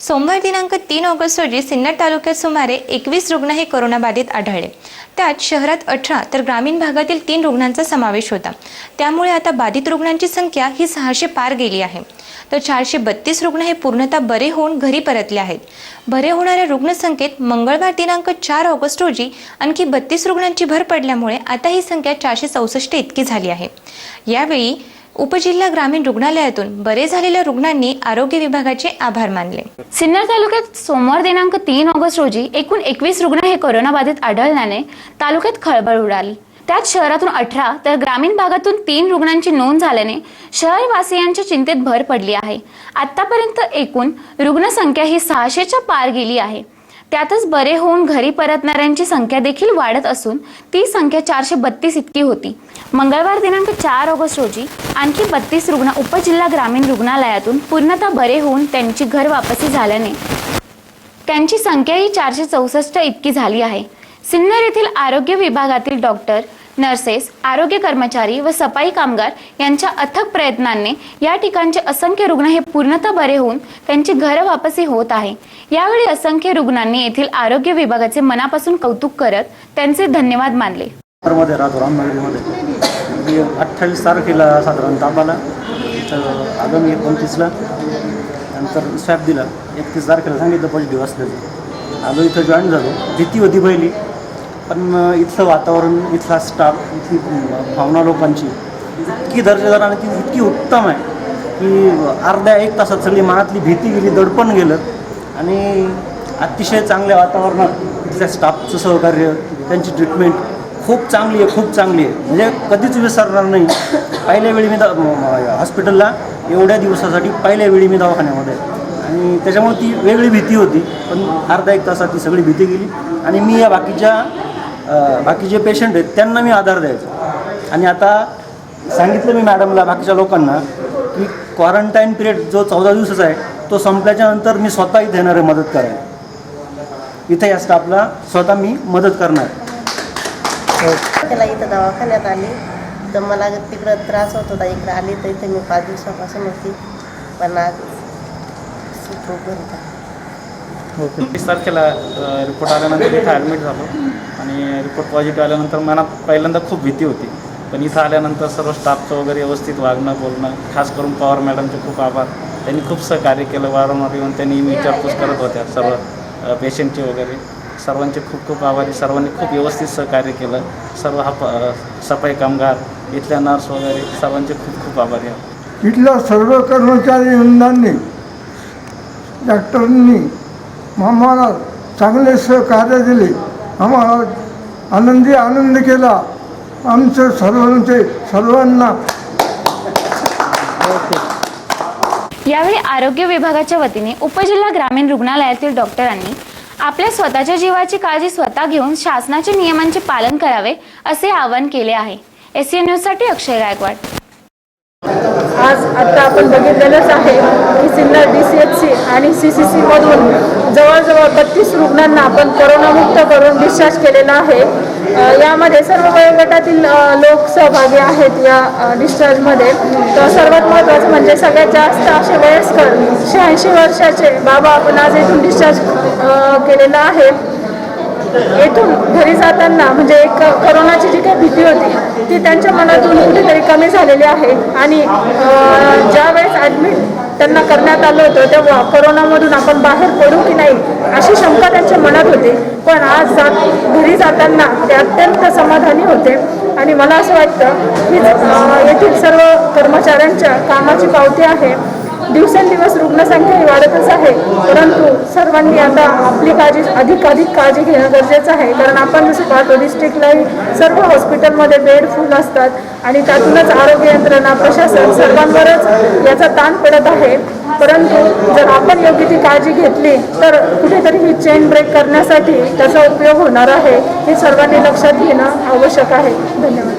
सोमवार दिनांक तीन ऑगस्ट रोजी सिन्नर तालुक्यात सुमारे एकवीस रुग्ण हे कोरोनाबाधित आढळले. त्यात शहरात अठरा तर ग्रामीण भागातील तीन रुग्णांचा समावेश होता. त्यामुळे आता बाधित रुग्णांची संख्या ही सहाशे पार गेली आहे. तर चारशे बत्तीस रुग्ण हे पूर्णतः बरे होऊन घरी परतले आहेत. बरे होणाऱ्या रुग्णसंख्येत मंगळवार दिनांक चार ऑगस्ट रोजी आणखी बत्तीस रुग्णांची भर पडल्यामुळे आता ही संख्या चारशे चौसष्ट इतकी झाली आहे. यावेळी उपजिल्हा ग्रामीण रुग्णालयातून बरे झालेल्या रुग्णांनी आरोग्य विभागाचे आभार मानले. सिन्नर तालुक्यात सोमवार दिनांक तीन ऑगस्ट रोजी एकूण एकवीस रुग्ण हे कोरोनाबाधित आढळल्याने तालुक्यात खळबळ उडाली. त्यात शहरातून अठरा तर ग्रामीण भागातून तीन रुग्णांची नोंद झाल्याने शहरवासियांच्या चिंतेत भर पडली आहे. आतापर्यंत एकूण रुग्णसंख्या ही सहाशेच्या पार गेली आहे. त्यातच बरे होऊन घरी परतणाऱ्यांची संख्या देखील वाढत असून ती संख्या चारशे बत्तीस इतकी होती. मंगळवार दिनांक चार ऑगस्ट रोजी आणखी बत्तीस रुग्ण उपजिल्हा ग्रामीण रुग्णालयातून पूर्णतः बरे होऊन त्यांची घर वापसी झाल्याने त्यांची संख्याही चारशे चौसष्ट इतकी झाली आहे. सिन्नर येथील आरोग्य विभागातील डॉक्टर नर्सेस आरोग्य कर्मचारी व सफाई कामगार यांच्या अथक प्रयत्नांनी या ठिकाणचे असंख्य रुग्ण हे पूर्णतः बरे होऊन त्यांची घर वापसी होत आहे. यावेळी असंख्य रुग्णांनी येथील आरोग्य विभागाचे मनापासून कौतुक करत त्यांचे धन्यवाद मानले. अठ्ठावीस तारखेला साधारण ताप तर आगामी एकोणतीसला नंतर स्वॅब दिला. एकतीस तारखेला सांगितलं पॉझिटिव्ह असल्याचं. आलो इथं जॉईन झालो. भीती होती पहिली. पण इथलं वातावरण इथला स्टाफ इथली भावना लोकांची इतकी दर्जेदार आणि ती इतकी उत्तम आहे की अर्ध्या एक तासात सगळी मनातली भीती गेली दडपण गेलं. आणि अतिशय चांगल्या वातावरणात इथल्या स्टाफचं सहकार्य त्यांची ट्रीटमेंट खूप चांगली आहे खूप चांगली आहे. म्हणजे कधीच विसरणार नाही. पहिल्या वेळी मी दा हॉस्पिटलला एवढ्या दिवसासाठी पहिल्या वेळी मी दवाखान्यामध्ये. आणि त्याच्यामुळे ती वेगळी भीती होती पण अर्धा एक तासात ती सगळी भीती गेली. आणि मी या बाकीच्या अ, बाकी जे पेशंट आहेत त्यांना मी आधार द्यायचो. आणि आता सांगितलं मी मॅडमला बाकीच्या लोकांना की क्वारंटाईन पिरियड जो चौदा दिवसाचा आहे तो संपल्याच्या नंतर मी स्वतः इथे येणार आहे मदत करायला. इथे या स्टाफला स्वतः मी मदत करणार त्याला इथं दवाखान्यात आली. तर मला तिकडं त्रास होत होता इकडं आली तर इथे मी पाच दिवसापासून होती. पण आज. वीस तारखेला रिपोर्ट आल्यानंतर इथं ॲडमिट झालो. आणि रिपोर्ट पॉझिटिव्ह आल्यानंतर मनात पहिल्यांदा खूप भीती होती. पण इथं आल्यानंतर सर्व स्टाफचं वगैरे व्यवस्थित वागणं बोलणं खास करून पवार मॅडमचे खूप आभार. त्यांनी खूप सहकार्य केलं वारंवार येऊन त्यांनी विचारपूस करत होत्या सर्व पेशंटचे वगैरे. सर्वांचे खूप खूप आभारी. सर्वांनी खूप व्यवस्थित सहकार्य केलं. सर्व हा प- सफाई कामगार इथल्या नर्स वगैरे सर्वांचे खूप खूप आभारी आहे इथल्या सर्व कर्मचारी वृंदांनी डॉक्टरांनी आम्हाला चांगले सहकार्य दिले. आम्हाला आनंदी आनंद केला. आमचं सर्वांचे सर्वांना. यावेळी आरोग्य विभागाच्या वतीने उपजिल्हा ग्रामीण रुग्णालयातील डॉक्टरांनी आपल्या स्वतःच्या जीवाची काळजी स्वतः घेऊन शासनाच्या नियमांचे पालन करावे असे आवाहन केले आहे. एस न्यूजसाठी अक्षय गायकवाड. आज आता आपण बघितलेलंच आहे की Sinnar D C H C आणि सी सी सीमधून जवळजवळ बत्तीस रुग्णांना आपण कोरोनामुक्त करून डिस्चार्ज केलेला आहे. यामध्ये सर्व वयोगटातील लोक सहभागी आहेत या डिस्चार्जमध्ये तर सर्वात महत्त्वाचं म्हणजे सगळ्यात जास्त असे वयस्कर शहाऐंशी वर्षाचे बाबा आपण आज इथून डिस्चार्ज केलेला आहे. येथून घरी जाताना म्हणजे एक करोनाची जी काही भीती होती ती त्यांच्या मनातून कुठेतरी कमी झालेली आहे. आणि ज्यावेळेस ज्या वेळेस ॲडमिट त्यांना करण्यात आलं होतं तेव्हा करोनामधून आपण बाहेर पडू की नाही अशी शंका त्यांच्या मनात होती. पण आज जात घरी जाताना ते अत्यंत समाधानी होते. आणि मला असं वाटतं की येथील सर्व कर्मचाऱ्यांच्या कामाची पावती आहे. दिवसेंदिवस रुग्णसंख्याही वाढतच आहे. परंतु सर्वांनी आता आपली काळजी अधिक अधिक काळजी घेणं गरजेचं आहे. कारण आपण जसं पाहतो डिस्ट्रिक्टलाही सर्व हॉस्पिटलमध्ये बेड फुल असतात आणि त्यातूनच आरोग्य यंत्रणा प्रशासन सर्वांवरच याचा ताण पडत आहे. परंतु जर आपण योग्य ती काळजी घेतली तर कुठेतरी ही चेन ब्रेक करण्यासाठी त्याचा उपयोग होणार आहे हे सर्वांनी लक्षात घेणं आवश्यक आहे. धन्यवाद.